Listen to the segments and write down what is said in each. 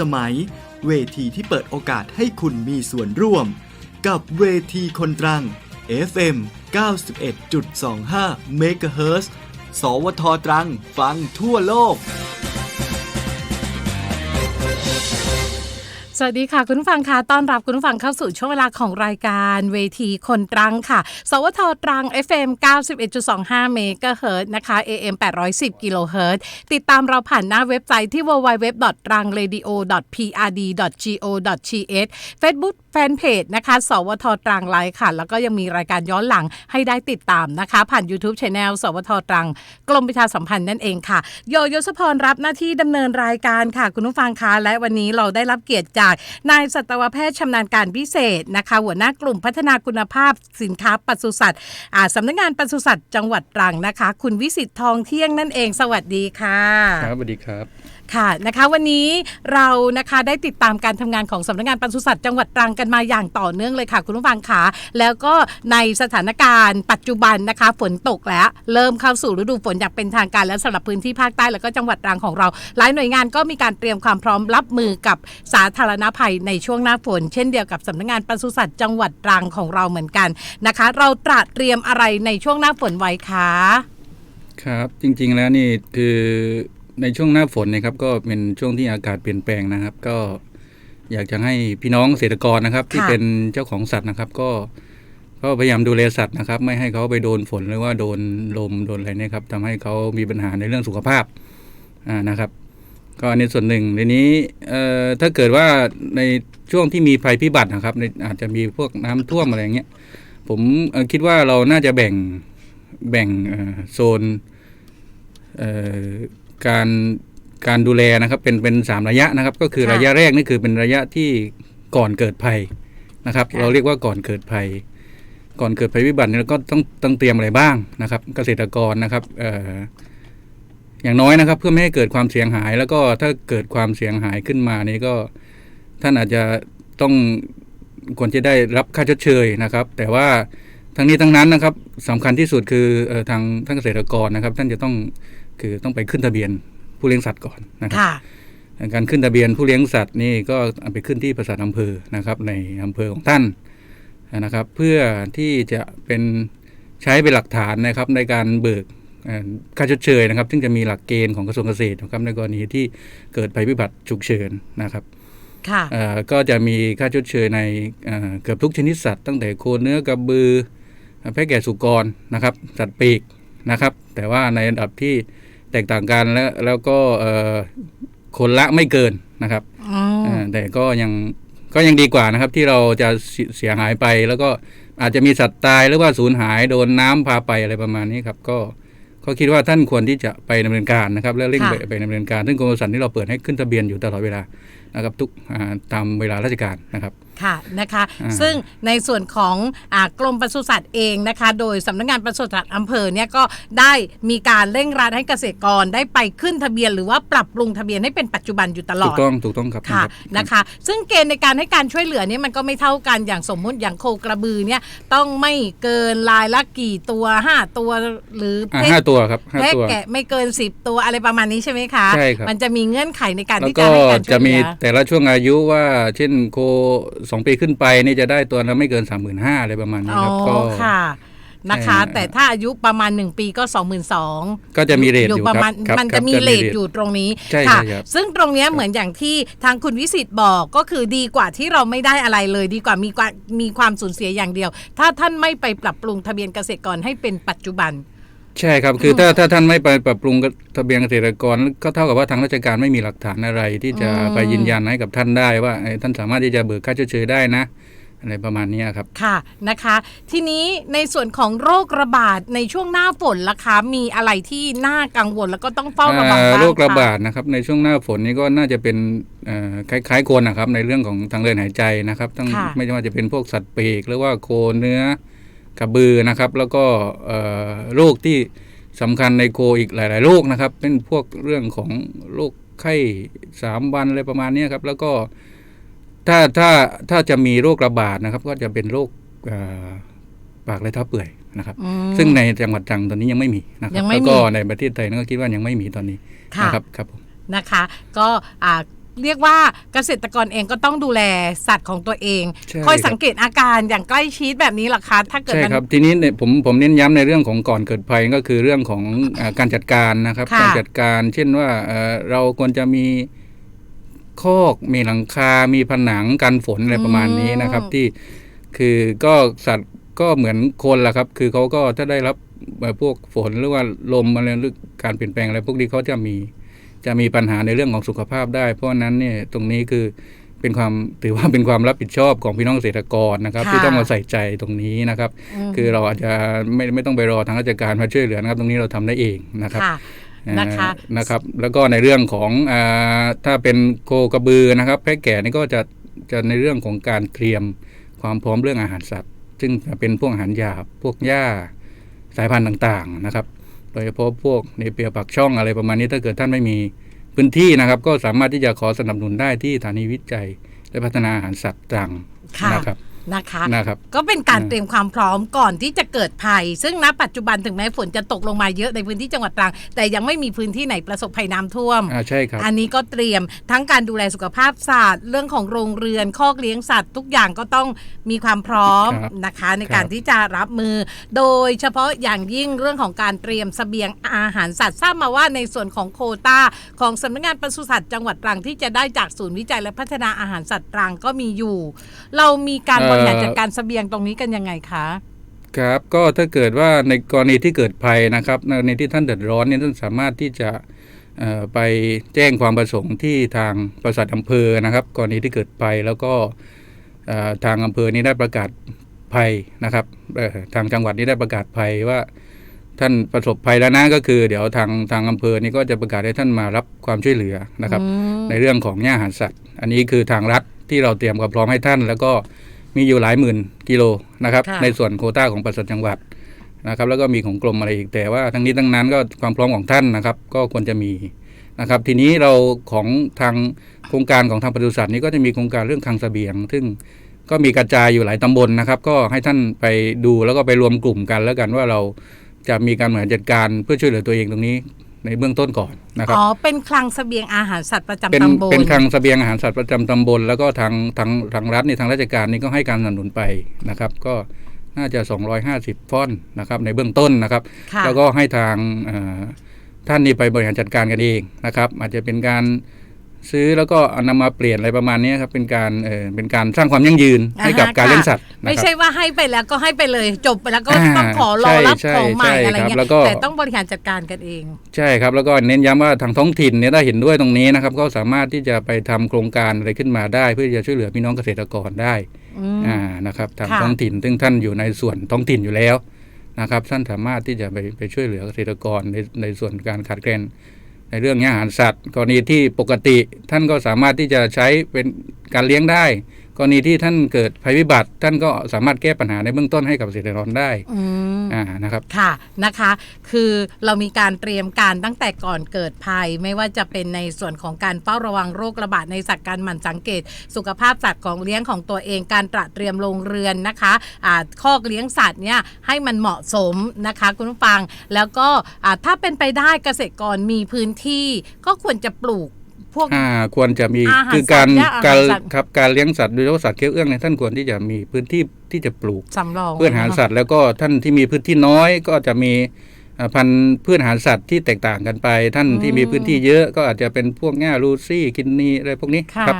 สมัย เวทีที่เปิดโอกาสให้คุณมีส่วนร่วม กับเวทีคนตรัง FM 91.25 MHz สวทตรัง ฟังทั่วโลก สวัสดีค่ะ คุณฟังค่ะต้อนรับคุณฟังเข้าสู่ช่วงเวลาของรายการเวทีคนตรังค่ะ สวทตรัง FM 91.25 เมกะเฮิรตซ์นะคะ AM 810 กิโลเฮิร์ติดตามเราผ่านหน้าเว็บไซต์ที่ www.trangradio.prd.go.th Facebook ฟนเพจนะคะ สวทตรังไลฟ์ค่ะ แล้วก็ยังมีรายการย้อนหลังให้ได้ติดตามนะคะ ผ่าน YouTube c h anel สวทตรัง กรมประชาสัมพันธ์นั่นเองค่ะโยโยศพรรับหน้าที่ดำเนินรายการค่ะ คุณผู้ฟังคะและวันนี้เราได้รับเกียรติจากนายสัตวแพทย์ชำนาญการพิเศษนะคะ หัวหน้ากลุ่มพัฒนาคุณภาพสินค้าปศุสัตว์อ่าสำนักงานปศุสัตว์จังหวัดตรังนะคะ คุณวิสิตทองเที่ยงนั่นเอง สวัสดีค่ะ ครับสวัสดีครับ ค่ะนะคะวันนี้เรานะคะได้ติดตามการทำงานของสำนักงานปศุสัตว์จังหวัดตรังกันมาอย่างต่อเนื่องเลยค่ะ คุณผู้ฟังค่ะแล้วก็ในสถานการณ์ปัจจุบันนะคะฝนตกแล้ว เริ่มเข้าสู่ฤดูฝนอย่างเป็นทางการและสำหรับพื้นที่ภาคใต้แล้วก็จังหวัดตรังของเรา หลายหน่วยงานก็มีการเตรียมความพร้อมรับมือกับสาธารณภัยในช่วงหน้าฝน เช่นเดียวกับสำนักงานปศุสัตว์จังหวัดตรังของเราเหมือนกันนะคะ เราตระเตรียมอะไรในช่วงหน้าฝนไว้คะครับจริงๆแล้วนี่คือ ในช่วงหน้าฝนเนะครับก็เป็นช่วงที่อากาศเปลี่ยนแปลงนะครับ ก็อยากจะให้พี่น้องเกษตรกรนะครับ ที่เป็นเจ้าของสัตว์นะครับ ก็ก็พยายามดูแลสัตว์นะครับ ไม่ให้เขาไปโดนฝนหรือว่าโดนลมโดนอะไรเนี่ยครับทำให้เขามีปัญหาในเรื่องสุขภาพอ่านะครับ ก็อันนี้ส่วนหนึ่งในนี้เอ่อถ้าเกิดว่าในช่วงที่มีภัยพิบัตินะครับในอาจจะมีพวกน้ำท่วมอะไรอย่างเงี้ยผมเอ่อคิดว่าเราน่าจะแบ่งแบ่งเอ่อโซนเอ่อ การการดูแลนะครับเป็นเป็นสามระยะนะครับ ก็คือค่ะระยะแรกนี่คือเป็นระยะที่ก่อนเกิดภัยนะครับ ค่ะ เราเรียกว่าก่อนเกิดภัย ก่อนเกิดภัยพิบัติเนี่ยเราก็ต้องต้องเตรียมอะไรบ้างนะครับ เกษตรกรนะครับเอ่ออย่างน้อยนะครับ เพื่อไม่ให้เกิดความเสียหาย แล้วก็ถ้าเกิดความเสียหายขึ้นมานี่ก็ท่านอาจจะต้องควรจะได้รับค่าชดเชยนะครับ แต่ว่าทั้งนี้ทั้งนั้นนะครับสำคัญที่สุดคือเอ่อทางท่านเกษตรกรนะครับ ท่านจะต้อง คือต้องไปขึ้นทะเบียนผู้เลี้ยงสัตว์ก่อนนะครับค่ะการขึ้นทะเบียนผู้เลี้ยงสัตว์นี่ก็เอาไปขึ้นที่ปศุสัตว์อำเภอนะครับ ในอำเภอของท่านนะครับ เพื่อที่จะเป็นใช้เป็นหลักฐานนะครับ ในการเบิกเอ่อค่าชดเชยนะครับ ซึ่งจะมีหลักเกณฑ์ของกระทรวงเกษตรนะครับ ในกรณีที่เกิดภัยพิบัติฉุกเฉินนะครับค่ะเอ่อก็จะมีค่าชดเชยในเอ่อเกือบทุกชนิดสัตว์ตั้งแต่โคเนื้อกระบือแพะแก่สุกรนะครับ สัตว์ปีกนะครับ แต่ว่าในระดับที่ แตกต่างกันแล้วแล้วก็เอ่อคนละไม่เกินนะครับอืมอ่าแต่ก็ยังก็ยังดีกว่านะครับ ที่เราจะเสียเสียหายไป แล้วก็อาจจะมีสัตว์ตายหรือว่าสูญหายโดนน้ำพาไปอะไรประมาณนี้ครับก็ก็คิดว่าท่านควรที่จะไปดำเนินการนะครับ และเร่งค่ะไปไปดำเนินการซึ่งกรมปศุสัตว์ที่เราเปิดให้ขึ้นทะเบียนอยู่ตลอดเวลานะครับ ทุกอ่าตามเวลาราชการนะครับ ค่ะนะคะอ่าซึ่งในส่วนของอากรมปศุสัตว์เองนะคะ โดยสำนักงานปศุสัตว์อำเภอเนี่ยก็ได้มีการเร่งรัดให้เกษตรกรได้ไปขึ้นทะเบียน หรือว่าปรับปรุงทะเบียนให้เป็นปัจจุบันอยู่ตลถูอดกต้องถูกต้องครับค่ะรับนะคะ ซึ่งเกณฑ์ในการให้การช่วยเหลือเนี่ยมันก็ไม่เท่ากันอย่างสมมุติอย่างโคกระบือเนี่ยต้องไม่เกินลายละกี่ตัว 5 ตัวหรืออ่าเพศห้าตัวครับห้าแพะตัวแกะไม่เกิน 10 ตัวอะไรประมาณนี้ใช่ไหมคะใช่ครับมันจะมีเงื่อนไขในการแล้วที่ก็จะให้การช่จะวยเหมีลือแต่ละช่วงอายุว่าเช่นโคสองปีขึ้นไปนี่จะได้ตัวละไม่เกินสามหมื่นห้าอะไรประมาณนี้อ๋อครับก็ค่ะนะคะใช่แต่ถ้าอายุประมาณ 1 ปีก็ 22,000ก็จะมีเรทอยู่ประครับมาณครับมันครัจะบมีจะมีเลทเรทอยู่ตรงนี้ใช่ค่ะใช่ครับซึ่งตรงเนี้ยเหมือนอย่างที่ทางคุณวิสิตบอกก็คือดีกว่าที่เราไม่ได้อะไรเลยดีกว่ามีความมีความสูญเสียอย่างเดียว ถ้าท่านไม่ไปปรับปรุงทะเบียนเกษตรกรให้เป็นปัจจุบัน ใช่ครับ คือถ้าถ้าท่านไม่ไปปรับปรุงทะเบียนเกษตรกร ก็เท่ากับว่าทางราชการไม่มีหลักฐานอะไร ที่จะอืมไปยืนยันให้กับท่านได้ว่าเอ้ยท่านสามารถที่จะเบิกค่าชดเชยได้นะอะไรประมาณนี้ครับ ค่ะนะคะ ทีนี้ในส่วนของโรคระบาดในช่วงหน้าฝนล่ะคะ มีอะไรที่น่ากังวลแล้วก็ต้องเฝ้าระวังอ่าบ้างโรคระคบาดนะครับในช่วงหน้าฝนนี้ก็น่าจะเป็นเอ่อคล้ายๆคนนะครับในเรื่องของทางเดินหายใจนะครับทั้งค่ะไม่ว่าจะเป็นพวกสัตว์ปีกหรือว่าโคเนื้อ กระบือนะครับ แล้วก็เอ่อโรคที่สำคัญในโคอีกหลาย ๆ โรคนะครับ เป็นพวกเรื่องของโรคไข้สามวันอะไรประมาณนี้ครับ แล้วก็ถ้าถ้าถ้าจะมีโรคระบาดนะครับ ก็จะเป็นโรคเอ่อปากและเท้าเปื่อยนะครับอืมซึ่งในจังหวัดตรังตอนนี้ยังไม่มีนะครัยับงไม่แล้วก็มีในประเทศไทยนั่นก็คิดว่ายังไม่มีตอนนี้ค่ะนะครับครับผมนะคะ ก็อ่า เรียกว่าเกษตรกรเองก็ต้องดูแลสัตว์ของตัวเองใช่คอยครับสังเกตอาการอย่างใกล้ชิดแบบนี้เหรอคะถ้าเกิดใช่มัน ครับทีนี้เนี่ยผมผมเน้นย้ำในเรื่องของก่อนเกิดภัยก็คือเรื่องของอาการจัดการนะครับ ค่ะ การจัดการ เช่นว่าเอ่อเราควรจะมีคอกมีหลังคา มีผนังกันฝนอะไรประมาณนี้นะครับ ที่คือก็สัตว์ก็เหมือนคนแหละครับ คือเขาก็ถ้าได้รับเอ่อพวกฝนหรือว่าลมอะไรหรือการเปลี่ยนแปลงอะไรพวกนี้เขาจะมี จะมีปัญหาในเรื่องของสุขภาพได้ เพราะฉะนั้นเนี่ยตรงนี้คือเป็นความถือว่าเป็นความรับผิดชอบของพี่น้องเกษตรกรนะครับค่ะที่ต้องมาใส่ใจตรงนี้นะครับมคือเราอาจจะไม่ไม่ต้องไปรอทางราชการมาช่วยเหลือนะครับ ตรงนี้เราทำได้เองนะครับค่ะอ่านะคะนะครับ แล้วก็ในเรื่องของอาถ้าเป็นโคกระบือนะครับแพะแก่นี่ก็จะจะในเรื่องของการเตรียมความพร้อมเรื่องอาหารสัตว์ ซึ่งเป็นพวกอาหารหยาบพวกหญ้าสายพันธุ์ต่างๆนะครับโดยเฉพาะพวกในเปียปักช่องอะไรประมาณนี้ถ้าเกิดท่านไม่มีพื้นที่นะครับ ก็สามารถที่จะขอสนับสนุนได้ที่สถานีวิจัย และพัฒนาอาหารสัตว์ตรังนะครับ นะคะนะครับ ก็เป็นการอืมเตรียมความพร้อมก่อนที่จะเกิดภัย ซึ่งณปัจจุบันถึงแม้ฝนจะตกลงมาเยอะในพื้นที่จังหวัดตรัง แต่ยังไม่มีพื้นที่ไหนประสบภัยน้ำท่วมอ่าใช่ครับอันนี้ก็เตรียมทั้งการดูแลสุขภาพสัตว์เรื่องของโรงเรือนคอกเลี้ยงสัตว์ทุกอย่างก็ต้องมีความพร้อมครับนะคะ ในครับการที่จะรับมือ โดยเฉพาะอย่างยิ่งเรื่องของการเตรียมเสบียงอาหารสัตว์ทราบมาว่าในส่วนของโควตาของสำนักงานปศุสัตว์จังหวัดตรังที่จะได้จากศูนย์วิจัยและพัฒนาอาหารสัตว์ตรังก็มีอยู่ เรามีการบริหารจัดการเสบียงตรงนี้กันยังไงคะครับก็ถ้าเกิดว่าในกรณีที่เกิดภัยนะครับในกรณีที่ท่านเดือดร้อนเนี่ยท่านสามารถที่จะเอ่อไปแจ้งความประสงค์ที่ทางปศุสัตว์อำเภอนะครับ กรณีที่เกิดภัยแล้วก็เอ่อทางอำเภอนี้ได้ประกาศภัยนะครับเอ่อทางจังหวัดนี้ได้ประกาศภัยว่าท่านประสบภัยแล้วนะก็คือ เดี๋ยวทางทางอำเภอนี้ก็จะประกาศให้ท่านมารับความช่วยเหลือนะครับอืมในเรื่องของหญ้าอาหารสัตว์ อันนี้คือทางรัฐที่เราเตรียมความพร้อมให้ท่าน แล้วก็ มีอยู่หลายหมื่นกิโลนะครับ ค่ะ ในส่วนโควต้าของปศุสัตว์จังหวัดนะครับ แล้วก็มีของกรมอะไรอีกแต่ว่าทั้งนี้ทั้งนั้นก็ความพร้อมของท่านนะครับ ก็ควรจะมีนะครับ ทีนี้เราของทางโครงการของทางปศุสัตว์นี้ก็จะมีโครงการเรื่องคลังเสบียง ซึ่งก็มีกระจายอยู่หลายตำบลนะครับ ก็ให้ท่านไปดูแล้วก็ไปรวมกลุ่มกันแล้วกันว่าเราจะมีการบริหารจัดการเพื่อช่วยเหลือตัวเองตรงนี้ ในเบื้องต้นก่อนนะครับอ๋อเป็นคลังเสบียงอาหารสัตว์ประจำเป็นตำบลเป็นคลังเสบียงอาหารสัตว์ประจำตำบล แล้วก็ทางทางทางรัฐในทางราชการนี่ก็ให้การสนับสนุนไปนะครับ ก็น่าจะ 250ฟ้อนนะครับในเบื้องต้นนะครับค่ะแล้วก็ให้ทางเอ่อท่านนี่ไปบริหารจัดการกันเองนะครับ อาจจะเป็นการ ซื้อแล้วก็เอานำมาเปลี่ยนอะไรประมาณนี้ครับเป็นการเออเป็นการสร้างความยั่งยืนให้กับอ่าฮะการเลี้ยงสัตว์นะไม่ครับใช่ว่าให้ไปแล้วก็ให้ไปเลย จบไปแล้วก็อ่าต้องขอรอใช่รับใช่ของใหม่ใช่อะไรครับเงี้ยแล้วก็แต่ต้องบริหารจัดการกันเอง ใช่ครับแล้วก็เน้นย้ำว่าทางท้องถิ่นเนี่ยได้เห็นด้วยตรงนี้นะครับก็สามารถที่จะไปทำโครงการอะไรขึ้นมาได้ เพื่อจะช่วยเหลือพี่น้องเกษตรกรได้อืมอ่านะครับทางค่ะท้องถิ่นซึ่งท่านอยู่ในส่วนท้องถิ่นอยู่แล้วนะครับท่านสามารถที่จะไปไปช่วยเหลือเกษตรกรในในส่วนการขาดแคลน ในเรื่องอาหารสัตว์ กรณีที่ปกติท่านก็สามารถที่จะใช้เป็นการเลี้ยงได้ กรณีที่ท่านเกิดภัยพิบัติท่านก็สามารถแก้ปัญหาในเบื้องต้นให้กับเกษตรกรได้อืมอ่านะครับค่ะนะคะ คือเรามีการเตรียมการตั้งแต่ก่อนเกิดภัยไม่ว่าจะเป็นในส่วนของการเฝ้าระวังโรคระบาดในสัตว์การหมั่นสังเกต สุขภาพสัตว์ของเลี้ยงของตัวเองการตระเตรียมโรงเรือนนะคะอ่าคอกเลี้ยงสัตว์เนี่ยให้มันเหมาะสมนะคะคุณผู้ฟังแล้วก็อ่าถ้าเป็นไปได้เกษตรกรมีพื้นที่ก็ควรจะปลูก พวก อ่าควรจะมีอาหารคือการสัตว์และอาหารการสัตว์ ครับการเลี้ยงสัตว์โดยเฉพาะสัตว์เคี้ยวเอื้องเนี่ยท่านควรที่จะมีพื้นที่ที่จะปลูก สำรอง พืชอาหารสัตว์แล้วก็ท่านที่มีพื้นที่น้อยก็จะมีอ่าพันธุ์พืชอาหารสัตว์ที่แตกต่างกันไป ท่านที่มีพื้นที่เยอะก็อาจจะเป็นพวกง่าลูซี่กินนีอะไรพวกนี้ค่ะ ครับ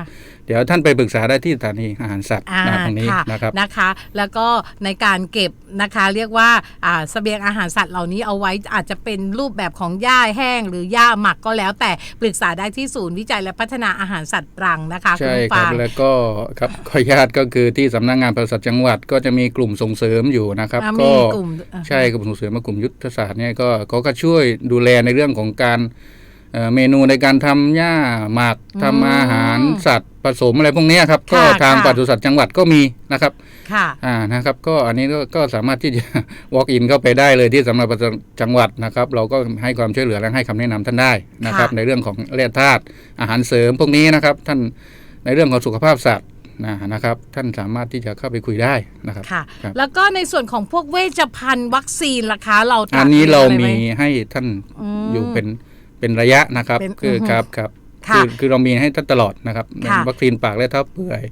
เดี๋ยวท่านไปปรึกษาได้ที่สถานีอาหารสัตว์อ่านะตรงนี้ค่ะนะครับนะคะ แล้วก็ในการเก็บนะคะเรียกว่าอ่าเสบียงอาหารสัตว์เหล่านี้เอาไว้อาจจะเป็นรูปแบบของหญ้าแห้ง หรือหญ้าหมักก็แล้วแต่ปรึกษาได้ที่ศูนย์วิจัยและพัฒนาอาหารสัตว์ตรังนะคะคุณใช่ผู้ครัฟับงแล้วก็ครับขออนุญาตก็คือที่สำนักงานปศุสัตว์จังหวัดก็จะมีกลุ่มส่งเสริมอยู่นะครับอ่าก็มีกลุ่มอ่าใช่กลุ่มส่งเสริมมากลุ่มยุทธศาสตร์เนี่ยก็เขาก็ช่วยดูแลในเรื่องของการ เอ่อเมนูในการทำหญ้าหมักทำอาหารสัตว์ผสมอะไรพวกเนี้ยครับ ก็ค่ะทางค่ะปศุสัตว์จังหวัดก็มีนะครับ ค่ะอ่านะครับ ก็อันนี้ก็ก็สามารถที่จะ walk in เข้าไปได้เลยที่สำนักปศุสัตว์จังหวัดนะครับ เราก็ให้ความช่วยเหลือและให้คำแนะนำท่านได้นะครับค่ะในเรื่องของแร่ธาตุอาหารเสริมพวกนี้นะครับ ท่านในเรื่องของสุขภาพสัตว์นะนะครับท่านสามารถที่จะเข้าไปคุยได้นะครับค่ะครับแล้วก็ในส่วนของพวกเวชภัณฑ์วัคซีนล่ะคะเราตอันนี้เราอะไไหมีให้ท่านอืมอยู่เป็น เป็นระยะนะครับเป็นคืออือฮึครับครับค่ะ อคือเรามีให้ท่านตลอดนะครับค่ะ วัคซีนปากและเท้าเปื่อย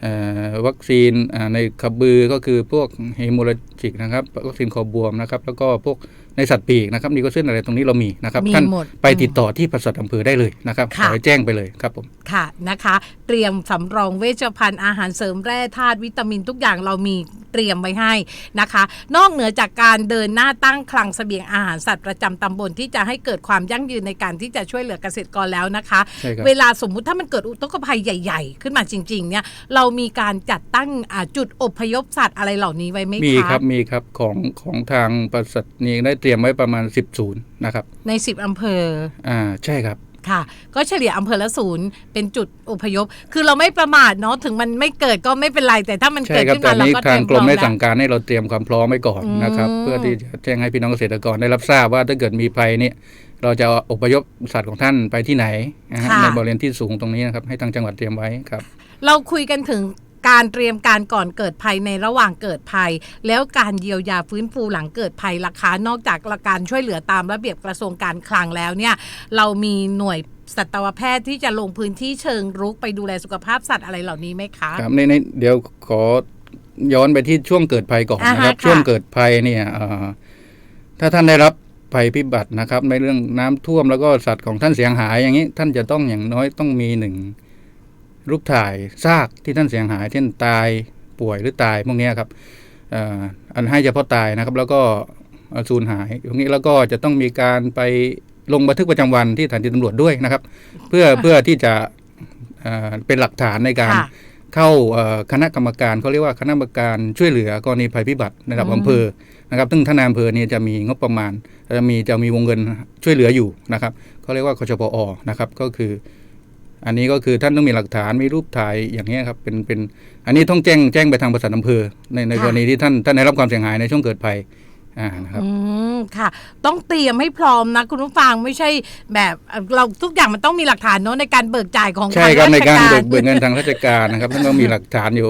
เอ่อวัคซีนอ่าในขบือก็คือพวกเฮโมโลจิกนะครับ วัคซีนคอบวมนะครับ แล้วก็พวก ในสัตว์ปีกนะครับนี่ก็เส้นอะไรตรงนี้เรามีนะครับมีท่านหมดไปติดต่อที่ปศุสัตว์อำเภอได้เลยนะครับขค่ะอให้แจ้งไปเลยครับผมค่ะนะคะ เตรียมสำรองเวชภัณฑ์อาหารเสริมแร่ธาตุวิตามินทุกอย่างเรามีเตรียมไว้ให้นะคะ นอกเหนือจากการเดินหน้าตั้งคลังเสบียงอาหารสัตว์ประจำตำบลที่จะให้เกิดความยั่งยืนในการที่จะช่วยเหลือเกษตรกรแล้วนะคะใช่ครับเวลาสมมุติถ้ามันเกิดอุทกภัยใหญ่ ๆ ขึ้นมาจริงๆเนี่ยเรามีการจัดตั้งอ่าจุดอพยพสัตว์อะไรเหล่านี้ไว้ไหมคะมีครับมีครับของของทางปศุสัตว์นี่ได้เตรียมไว้ประมาณ 10 ศูนย์นะครับ ใน 10 อำเภอ อ่า ใช่ครับ ค่ะ ก็เฉลี่ยอำเภอละศูนย์เป็นจุดอพยพ คือเราไม่ประมาทเนาะ ถึงมันไม่เกิดก็ไม่เป็นไร แต่ถ้ามันใช่เกิดครับขึ้นตอมานเรานี้ก็เตทารีงยมกรมได้พร้อสั่งการให้เราเตรียมความพร้อมไว้ก่อนนะครับอืมเพื่อที่จะแจ้งให้พี่น้องเกษตรกรได้รับทราบว่าถ้าเกิดมีภัยเนี่ยเราจะอพยพสัตว์ของท่านไปที่ไหนนะฮะในบริเวณที่สูงตรงนี้นะครับ ให้ทางจังหวัดเตรียมไว้ครับ เราคุยกันถึง การเตรียมการก่อนเกิดภัยในระหว่างเกิดภัย แล้วการเยียวยาฟื้นฟูหลังเกิดภัยราคานอกจากการช่วยเหลือตามระเบียบกระทรวงการคลังแล้วเนี่ยเรามีหน่วยสัตวแพทย์ที่จะลงพื้นที่เชิงรุกไปดูแลสุขภาพสัตว์อะไรเหล่านี้ไหมคะครับในในเดี๋ยวขอย้อนไปที่ช่วงเกิดภัยก่อนอ่าฮะนะครับค่ะช่วงเกิดภัยเนี่ยเอ่อถ้าท่านได้รับภัยพิบัตินะครับ ในเรื่องน้ำท่วมแล้วก็สัตว์ของท่านเสียหายอย่างนี้ ท่านจะต้องอย่างน้อยต้องมีหนึ่ง รูปถ่ายซากที่ท่านเสียหาย เช่นตายป่วยหรือตายพวกเนี้ยครับเอ่ออันให้เฉพาะตายนะครับ แล้วก็เอ่อสูญหายตรงนี้แล้วก็จะต้องมีการไปลงบันทึกประจำวันที่สถานีตำรวจด้วยนะครับ เพื่อเพื่อที่จะเอ่อเป็นหลักฐานในการค่ะเข้าเอ่อคณะกรรมการเขาเรียกว่าคณะกรรมการช่วยเหลือกรณีภัยพิบัติในระดับอืมอำเภอนะครับ ซึ่งท่านนายอำเภอเนี่ยจะมีงบประมาณจะมีจะมีวงเงินช่วยเหลืออยู่นะครับเขาเรียกว่าคชปอนะครับ ก็คือ อันนี้ก็คือท่านต้องมีหลักฐานมีรูปถ่ายอย่างเงี้ยครับเป็นเป็นอันนี้ต้องแจ้งแจ้งไปทางประสานอำเภอในในค่ะกรณีที่ท่านท่านได้รับความเสียหายในช่วงเกิดภัย อ่านะครับอืมค่ะ ต้องเตรียมให้พร้อมนะ คุณผู้ฟังไม่ใช่แบบเอ่อเราทุกอย่างมันต้องมีหลักฐานเนอะในการเบิกจ่ายของใช่ครับทงในการชเบิกเบิกเงินทางราชการนะครับท่านต้องมีหลักฐานอยู่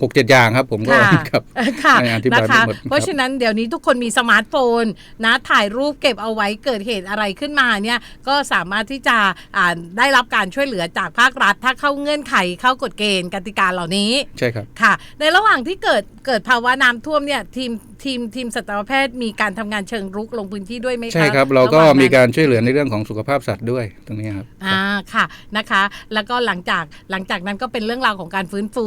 หกเจ็ดอย่างครับ ผมก็ค่ะครับค่ะไม่อธิบายนะคะไม่หมดครับเพราะฉะนั้นเดี๋ยวนี้ทุกคนมีสมาร์ทโฟนนะถ่ายรูปเก็บเอาไว้เกิดเหตุอะไรขึ้นมาเนี่ยก็สามารถที่จะอ่าได้รับการช่วยเหลือจากภาครัฐ ถ้าเข้าเงื่อนไขเข้ากฎเกณฑ์กติกาเหล่านี้ใช่ครับค่ะ ในระหว่างที่เกิดเกิดภาวะน้ำท่วมเนี่ยทีมทีมทีมสัตวแพทย์มีการทำงานเชิงรุกลงพื้นที่ด้วยไหมคะใช่ครับ เราก็ะหว่งมีนั้นการช่วยเหลือในเรื่องของสุขภาพสัตว์ด้วยตรงนี้ครับอ่าค่ะนะคะ แล้วก็หลังจากหลังจากนั้นก็เป็นเรื่องราวของการฟื้นฟู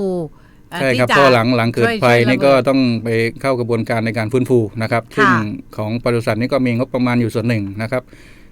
เอ่อใช่ครับที่จะเพราะหลังหลังเกิดช่วยภัยช่วยนี่ระเบิดก็ต้องไปเข้ากระบวนการในการฟื้นฟูนะครับซึ่งค่ะของปศุสัตว์นี่ก็มีงบประมาณอยู่ส่วนหนึ่งนะครับ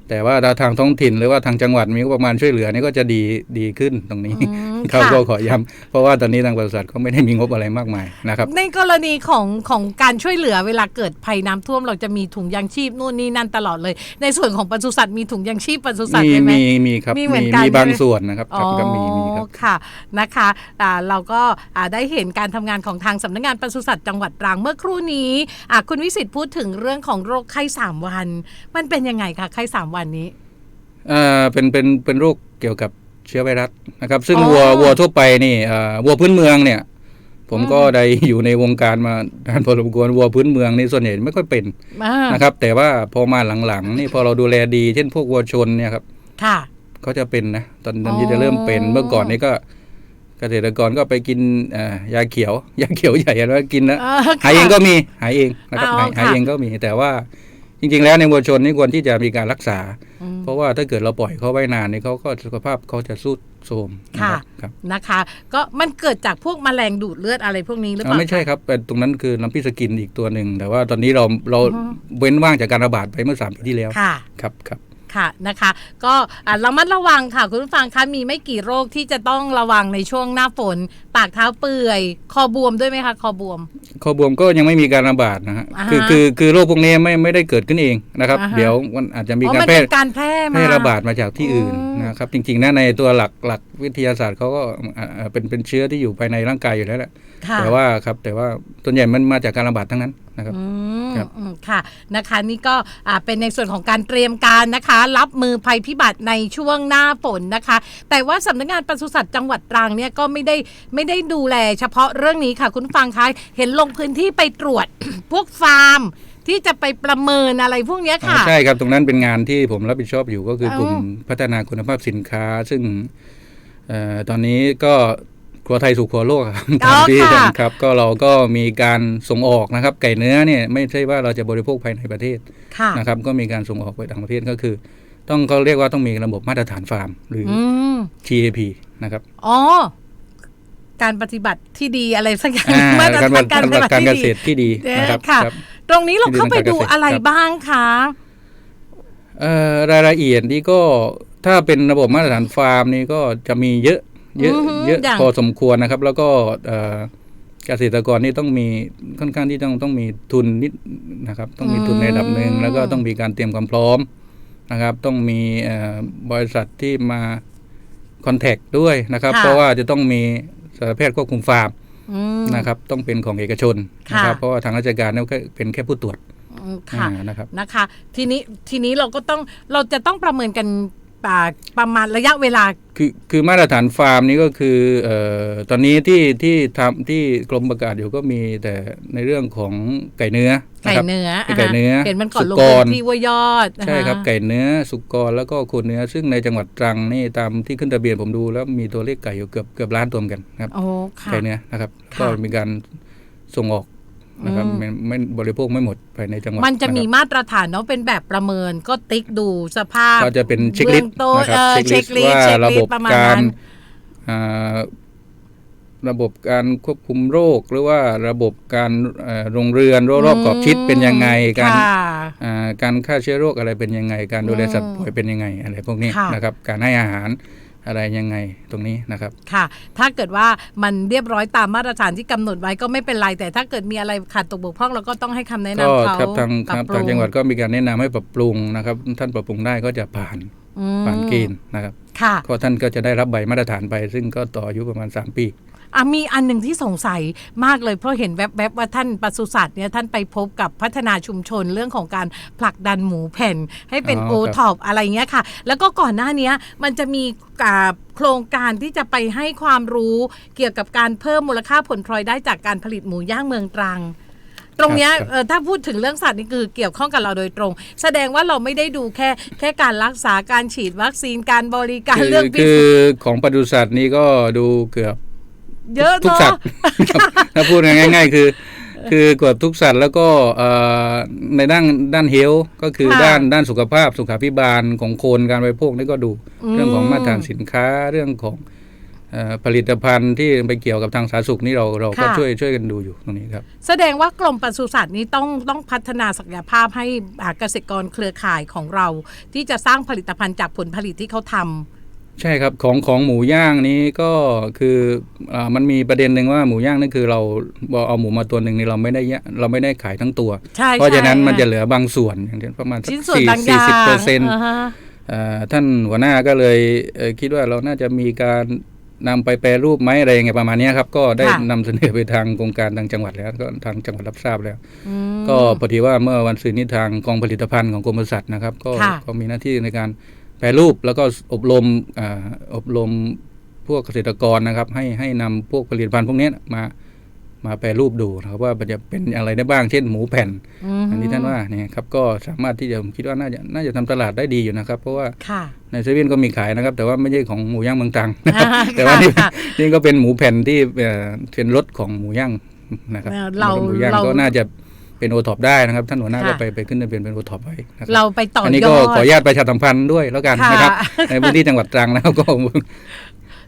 แต่ว่าทางท้องถิ่นหรือว่าทางจังหวัดมีงบประมาณช่วยเหลือนี่ก็จะดีดีขึ้นตรงนี้อืมเขาค่ะก็ขอย้ำเพราะว่าตอนนี้ทางปศุสัตว์ก็ไม่ได้มีงบอะไรมากมายนะครับ ในกรณีของของการช่วยเหลือเวลาเกิดภัยน้ำท่วมเราจะมีถุงยางชีพนู่นนี่นั่นตลอดเลย ในส่วนของปศุสัตว์มีถุงยางชีพปศุสัตว์มีไหมมีมีครับมีมีเหมือนกันมีบางใช่ไหมส่วนนะครับครับก็มีมีครับอ๋อค่ะนะคะอ่าเราก็อ่าได้เห็นการทำงานของทางสำนักงานปศุสัตว์จังหวัดตรังเมื่อครู่นี้อ่าคุณวิสิทธิ์พูดถึงเรื่องของโรคไข้สามวัน มันเป็นยังไงคะไข้สามวันนี้เอ่อเป็นเป็นเป็นโรคเกี่ยวกับเชื้อไวรัสนะครับ ซึ่งอ๋อวัววัวทั่วไปนี่เอ่อวัวพื้นเมืองเนี่ยผมอืมก็ได้อยู่ในวงการมานานพอสมควรวัวพื้นเมืองนี่ส่วนใหญ่ไม่ค่อยเป็นอ่านะครับ แต่ว่าพอมาหลังๆนี่พอเราดูแลดีเช่นพวกวัวชนเนี่ยครับ ค่ะเขาจะเป็นนะตอนตอนอ๋นี้อจะเริ่มเป็นเมื่อก่อนนี้ก็เกษตรกรก็ไปกินเอ่อยาเขียวยาเขียวใหญ่แล้วกินแล้วอ่าหายเองค่ะก็มีหายเองนะครับอ๋อหายหายค่ะเองก็มีแต่ว่า จริง ๆ แล้วในวัวชนนี่ควรที่จะมีการรักษาอืมเพราะว่าถ้าเกิดเราปล่อยเขาไว้นานนี่เขาก็สุขภาพเขาจะสุดโทรมนะค่ะครับครับนะคะ ก็มันเกิดจากพวกแมลงดูดเลือดอะไรพวกนี้หรือเปอ่าล่าไม่ใช่ครับแต่ตรงนั้นคือน้ำพิษสกินอีกตัวหนึ่งแต่ว่าตอนนี้เราเราอือฮึเว้นว่างจากการระบาดไปเมื่อสามปีที่แล้วค่ะครับครับ ค่ะนะคะ ก็อะระมัดระวังค่ะ คุณผู้ฟังคะมีไม่กี่โรคที่จะต้องระวังในช่วงหน้าฝน ปากเท้าเปื่อย คอบวมด้วยไหมคะ คอบวม คอบวมก็ยังไม่มีการระบาดนะฮะอ่าฮะคือคือคือโรคพวกนี้ไม่ไม่ได้เกิดขึ้นเองนะครับอ่าฮะเดี๋ยวมันอาจจะมีอ๋อการมันแพร่เป็นการแพร่มาแพร่ระบาดมาจากที่อื่นอืมนะครับ จริงๆนะในตัวหลักหลักวิทยาศาสตร์เขาก็อ่าอ่าเป็นเป็นเชื้อที่อยู่ภายในร่างกายอยู่แล้วแหละค่ะแต่ว่าครับแต่ว่าส่วนใหญ่มันมาจากการระบาดทั้งนั้นนะครับอืมครับอืมค่ะนะคะนี่ก็อ่าเป็นในส่วนของการเตรียมการนะคะรับมือภัยพิบัติในช่วงหน้าฝนนะคะ แต่ว่าสำนักงานปศุสัตว์จังหวัดตรังเนี่ยก็ไม่ได้ไม่ได้ดูแล เฉพาะเรื่องนี้ค่ะคุณผู้ฟังคะเห็นลงพื้นที่ไปตรวจพวกฟาร์มที่จะไปประเมินอะไรพวกเนี้ยอ๋อค่ะ ใช่ครับตรงนั้นเป็นงานที่ผมรับผิดชอบอยู่ก็คือเอ้ากลุ่มพัฒนาคุณภาพสินค้า ซึ่งเอ่อตอนนี้ก็ ครัวไทยสู่ครัวโลกครับอ๋ตาอมที่ค่ะครับก็เราก็มีการส่งออกนะครับ ไก่เนื้อเนี่ยไม่ใช่ว่าเราจะบริโภคภายในประเทศค่ะนะครับก็มีการส่งออกไปต่างประเทศก็คือ ต้องเขาเรียกว่าต้องมีระบบมาตรฐานฟาร์ม หรือออืม GAP นะครับอ๋อการปฏิบัติที่ดีอะไรสักอย่างอ่ามาตรการฐานการปฏิบัติการที่เกดีษตรที่ดีนะครับค่ะครับตรงนี้เราเข้าไปดูอะไรครับบ้างคะเอ่อรายละเอียดนี่ก็ถ้าเป็นระบบมาตรฐานฟาร์มนี่ก็จะมีเยอะ เยอะอือฮึเยอะอย่างพอสมควรนะครับ แล้วก็เอ่อเกษตรกรนี่ต้องมีค่อนข้างที่ต้องต้องมีทุนนิดนะครับ ต้องมีทุนในระดับหนึ่งแล้วก็ต้องมีการเตรียมความพร้อมนะครับ ต้องมีเอ่อบริษัทที่มาคอนแทคด้วยนะครับค่ะเพราะว่าจะต้องมีสัตวแพทย์ควบคุมฟาร์มอืมนะครับ ต้องเป็นของเอกชนนะครับค่ะเพราะว่าทางราชการเนี่ยก็เป็นแค่ผู้ตรวจอืมค่ะอ่านะครับนะคะ ทีนี้ทีนี้เราก็ต้องเราจะต้องประเมินกันอ่า ประมาณระยะเวลา คือคือมาตรฐานฟาร์มนี้ก็คือเอ่อตอนนี้ที่ที่ทำที่กรมประกาศอยู่ก็มีแต่ในเรื่องของไก่เนื้อไก่นะครับเนื้อไก่เนื้อเห็นมันก่อนลงสุกรพื้นที่ห้วยยอด ใช่ครับอ่าฮะไก่เนื้อสุกรแล้วก็โคเนื้อ ซึ่งในจังหวัดตรังนี่ตามที่ขึ้นทะเบียนผมดูแล้วมีตัวเลขไก่อยู่เกือบเกือบล้านตัวเหมือนกันนะครับโอ้ค่ะไก่เนื้อนะครับค่ะก็มีการส่งออก นะครับอืมไม่ไม่บริโภคไม่หมดภายในจังหวัดมันจะมีนครับมาตรฐานเนาะเป็นแบบประเมินก็ติ๊กดูสภาพก็จะเป็นเช็คลิสต์บื้องต้นนะครับเออเช็คลิสต์เช็คลิสต์ว่าระบบประมาณการนั้นอ่าระบบการควบคุมโรค หรือว่าระบบการเอ่อโรงเรือนรอบๆขอบชิดเป็นยังไง การค่ะอ่าการฆ่าเชื้อโรคอะไรเป็นยังไง การดูแลอืมสัตว์ป่วยเป็นยังไงอะไรพวกนี้ค่ะนะครับ การให้อาหาร อะไรยังไงตรงนี้นะครับ ค่ะ ถ้าเกิดว่ามันเรียบร้อยตามมาตรฐานที่กำหนดไว้ก็ไม่เป็นไร แต่ถ้าเกิดมีอะไรขาดตกบกพร่องเราก็ต้องให้คำแนะก็นำเขาครับทางปรับครับปรุทางจังหวัดก็มีการแนะนำให้ปรับปรุงนะครับ ท่านปรับปรุงได้ก็จะผ่านอืมผ่านเกณฑ์นะครับค่ะก็ท่านก็จะได้รับใบมาตรฐานไป ซึ่งก็ต่ออายุประมาณ 3 ปี อะมีอันหนึ่งที่สงสัยมากเลยเพราะเห็นแวบๆว่าท่านปศุสัตว์เนี่ยท่านไปพบกับพัฒนาชุมชนเรื่องของการผลักดันหมูแผ่น ให้เป็นอ๋อโอครับท็อปอะไรเงี้ยค่ะ แล้วก็ก่อนหน้าเนี้ยมันจะมีอ่าโครงการที่จะไปให้ความรู้เกี่ยวกับการเพิ่มมูลค่าผลพลอยได้จากการผลิตหมูย่างเมืองตรังตรงเนี้ยครับเออถ้าพูดถึงเรื่องสัตว์นี่คือเกี่ยวข้องกับเราโดยตรง แสดงว่าเราไม่ได้ดูแค่แค่การรักษาการฉีดวัคซีนการบริการคือเรื่องพิคืเศอษของปศุสัตว์นี่ก็ดูเกือบ เยอะทุกเนาะสัตว์ครับถ้าพูดง่าย ๆ คือ คือเกือบทุกสัตว์แล้วก็เอ่อในด้านด้านเฮลก็คือค่ะด้านด้านสุขภาพสุขาภิบาลของคนการบริโภคนี่ก็ดูอืมเรื่องของมาตรฐานสินค้าเรื่องของเอ่อผลิตภัณฑ์ที่ไปเกี่ยวกับทางสาธารณสุขนี่เราเราก็ค่ะช่วยช่วยกันดูอยู่ตรงนี้ครับ แสดงว่ากรมปศุสัตว์นี้ต้องต้องพัฒนาศักยภาพให้อ่าเกษตรกรเครือข่ายของเรา ที่จะสร้างผลิตภัณฑ์จากผลผลิตที่เขาทำ ใช่ครับของของหมูย่างนี้ก็คืออามันมีประเด็นหนึ่งว่าหมูย่างนี่คือเราเอาหมูมาตัวหนึ่งนี่เราไม่ได้ยะเราไม่ได้ขายทั้งตัวใช่เพราะฉะนั้นใช่มันจะเหลือบางส่วนอย่างเช่นประมาณสักชิ้นส่วนสี่บางอย่าสี่งสิบเปอร์เซ็นต์าฮะท่านหัวหน้าก็เลยเอ่อคิดว่าเราน่าจะมีการนำไปแปรรูปไหมอะไรอย่างเงี้ยประมาณเนี้ยครับ ก็ได้ค่ะนำเสนอไปทางโครงการทางจังหวัดแล้วก็ทางจังหวัดรับทราบแล้วอืมก็พอดีว่าเมื่อวันศุกร์นี้ทางกองผลิตภัณฑ์ของกรมปศุสัตว์นะครับก็ค่ะก็มีหน้าที่ในการ แปรรูปแล้วก็อบรมอ่าอบรมพวกเกษตรกรนะครับ ให้ให้นำพวกผลิตภัณฑ์พวกเนี้ยมามาแปรรูปดูนะครับว่ามันจะเป็นอะไรได้บ้างเช่นหมูแผ่นมอันนี้ท่านว่าเนี่ยครับก็สามารถที่จะผมคิดว่าน่าจะน่าจะทำตลาดได้ดีอยู่นะครับ เพราะว่าค่ะในเซเว่นก็มีขายนะครับ แต่ว่าไม่ใช่ของหมูย่างเมืองตรังอ่าแต่ว่านี่ค่ะนี่ก็เป็นหมูแผ่นที่เอ่อเป็นรสของหมูย่างนะครับเออเราหมูย่างเราก็น่าจะ เป็นโอท็อปได้นะครับ ท่านหัวหน้าค่ะก็ไปไปขึ้นทะเบียนเป็นโอท็อปไว้นะคบเราไปต่ออันนี้ยก็อขออดนุญาตประชาสัมพันธ์ด้วยแล้วกันค่ะนะครับ ในพื้นที่จังหวัดตรังนะครับก็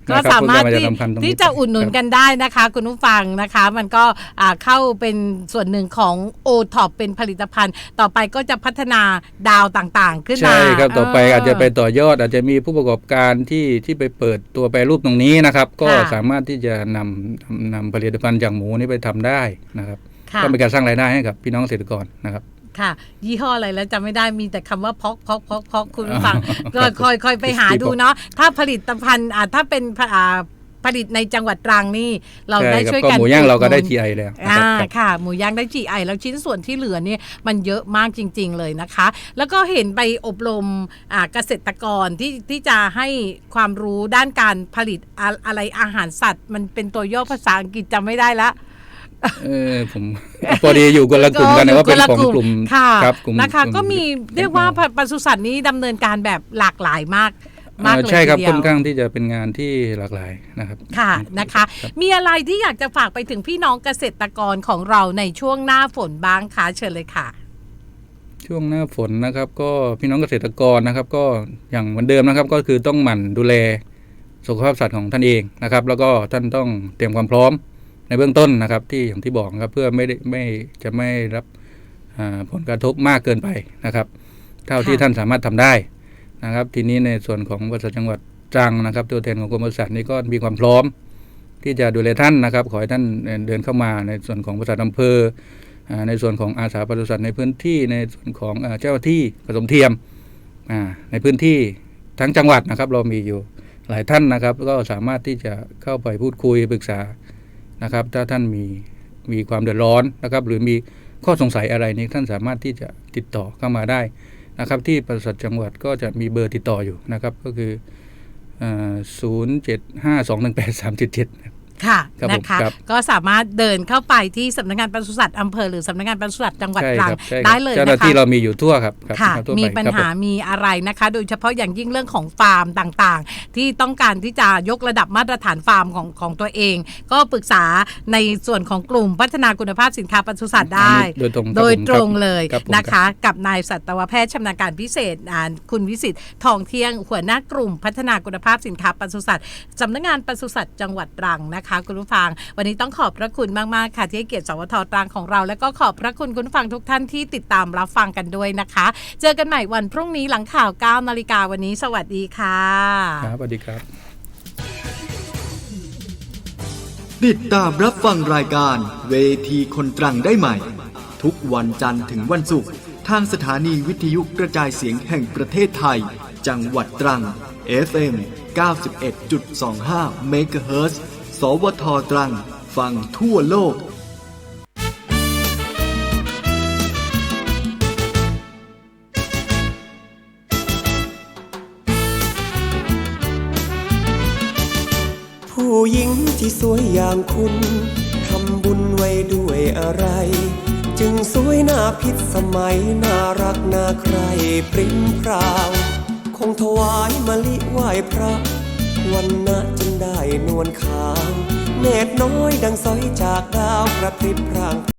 ก็สามารถนะคบที่เพื่อประชสัมพันธ์ตรงที่จะอุดหนุนกันได้นะคะ คุณผู้ฟังนะคะ มันก็อ่าเข้าเป็นส่วนหนึ่งของโอท็อปเป็นผลิตภัณฑ์ ต่อไปก็จะพัฒนาดาวต่างๆ ขึ้นมาใช่ครับต่อไปเอาจจะไปต่อยอด อาจจะมีผู้ประกอบการที่ที่ไปเปิดตัวแปรรูปตรงนี้นะครับ ก็ค่ะสามารถที่จะนำนำผลิตภัณฑ์จากหมูนี้ไปทำได้นะครับค่ะ ก็เป็นการสร้างรายได้ให้กับพี่น้องเกษตรกรนะครับค่ะ ยี่ห้ออะไรแล้วจำไม่ได้มีแต่คำว่าพอกพอกพอกพอกคุณผู้ฟังก็คอยคอยไปหาดูเนาะถ้าผลิตภัณฑ์อ่าถ้าเป็นอ่าผลิตในจังหวัดตรังนี่ เราใช่ได้ครับช่วยก็กันหมูย่างเราก็ได้อุหนุน GI แล้วนะอ่าครับค่ะ หมูย่างได้ GI แล้วชิ้นส่วนที่เหลือเนี่ยมันเยอะมากจริง ๆ เลยนะคะ แล้วก็เห็นไปอบรมอ่าเกษตรกรที่ที่จะให้ความรู้ด้านการผลิตอะอะไรอาหารสัตว์ มันเป็นตัวย่อภาษาอังกฤษจำไม่ได้ละ เออผมพอดีอยู่คนละกลุ่มกันแต่ว่าเป็นของกลุ่มค่ะครับกลุ่มนะคะลุ่ก็มีเรียกว่าปศุสัตว์นี้ดำเนินการแบบหลากหลายมากเอ่มากอเลยใช่ครับทีเดีค่ยอนวข้างที่จะเป็นงานที่หลากหลายนะครับ ค่ะนะคะ มีอะไรที่อยากจะฝากไปถึงพี่น้องเกษตรกรของเราในช่วงหน้าฝนบ้างคะเชิญเลยค่ะ ช่วงหน้าฝนนะครับ ก็พี่น้องเกษตรกรนะครับ ก็อย่างเหมือนเดิมนะครับ ก็คือต้องหมั่นดูแลสุขภาพสัตว์ของท่านเองนะครับ แล้วก็ท่านต้องเตรียมความพร้อม ในเบื้องต้นนะครับที่อย่างที่บอกนะครับเพื่อไม่ได้ไม่จะไม่รับอ่าผลกระทบมากเกินไปนะครับ เท่าที่ค่ะท่านสามารถทำได้นะครับ ทีนี้ในส่วนของบริษัทจังหวัดตรังนะครับ ตัวแทนของกรมบริษัทนี้ก็มีความพร้อม ที่จะดูแลท่านนะครับ ขอให้ท่านเดินเข้ามาในส่วนของบริษัทอำเภออ่าในส่วนของอาสาปศุสัตว์ในพื้นที่ในส่วนของอาเจ้าหน้าที่ผสมเทียมอ่าในพื้นที่ทั้งจังหวัดนะครับ เรามีอยู่หลายท่านนะครับ ก็สามารถที่จะเข้าไปพูดคุยปรึกษา นะครับ ถ้าท่านมีมีความเดือดร้อนนะครับ หรือมีข้อสงสัยอะไรนี้ท่านสามารถที่จะติดต่อเข้ามาได้นะครับ ที่ปศุสัตว์จังหวัดก็จะมีเบอร์ติดต่ออยู่นะครับ ก็คือ 0 7 5 2 1 8 3 7 7 ค่ะครับผมนะคะครับก็สามารถเดินเข้าไปที่สำนักงานปศุสัตว์อำเภอหรือสำนักงานปศุสัตว์จังหวัดใช่ตรัคงรับใช่ครับได้เลยเจ้าหน้านะคะ ที่เรามีอยู่ทั่วครับครับค่ะ ทั่วไปมีปัญครับผหามีอะไรนะคะ โดยเฉพาะอย่างยิ่งเรื่องของฟาร์มต่างๆ ที่ต้องการที่จะยกระดับมาตรฐานฟาร์มของของตัวเอง ก็ปรึกษาในส่วนของกลุ่มพัฒนาคุณภาพสินค้าปศุสัตว์ได้อันนี้โดยตรงครับโดยผมตรงเลยครับผมนะคะ กับนายสัตวแพทย์ชำนาญการพิเศษอ่าคุณวิสิทธิ์ทองเที่ยงหัวหน้ากลุ่มพัฒนาคุณภาพสินค้าปศุสัตว์สำนักงานปศุสัตว์จังหวัดตรังนะคะคุณผู้ฟัง วันนี้ต้องขอบพระคุณมาก ๆ ค่ะ ที่ให้เกียรติสวทตรังของเรา และก็ขอบพระคุณคุณผู้ฟังทุกท่านที่ติดตามรับฟังกันด้วยนะคะ เจอกันใหม่วันพรุ่งนี้หลังข่าว9นาฬิกาวันนี้ สวัสดีค่ะครับสวัสดีครับ ติดตามรับฟังรายการ เวทีคนตรังได้ใหม่ ทุกวันจันทร์ถึงวันศุกร์ทางสถานีวิทยุกระจายเสียงแห่งประเทศไทย จังหวัดตรัง FM 91.25 MHz สวทตรัง ฟังทั่วโลก ผู้หญิงที่สวยอย่างคุณ ทำบุญไว้ด้วยอะไร จึงสวยน้าพิษสมัย น่ารักน่าใครปริ้มพราว คงถวายมะลิไหว้พระวันนะจ ได้นวลขาวเนตรน้อยดังสอยจากดาวกระพริบพราง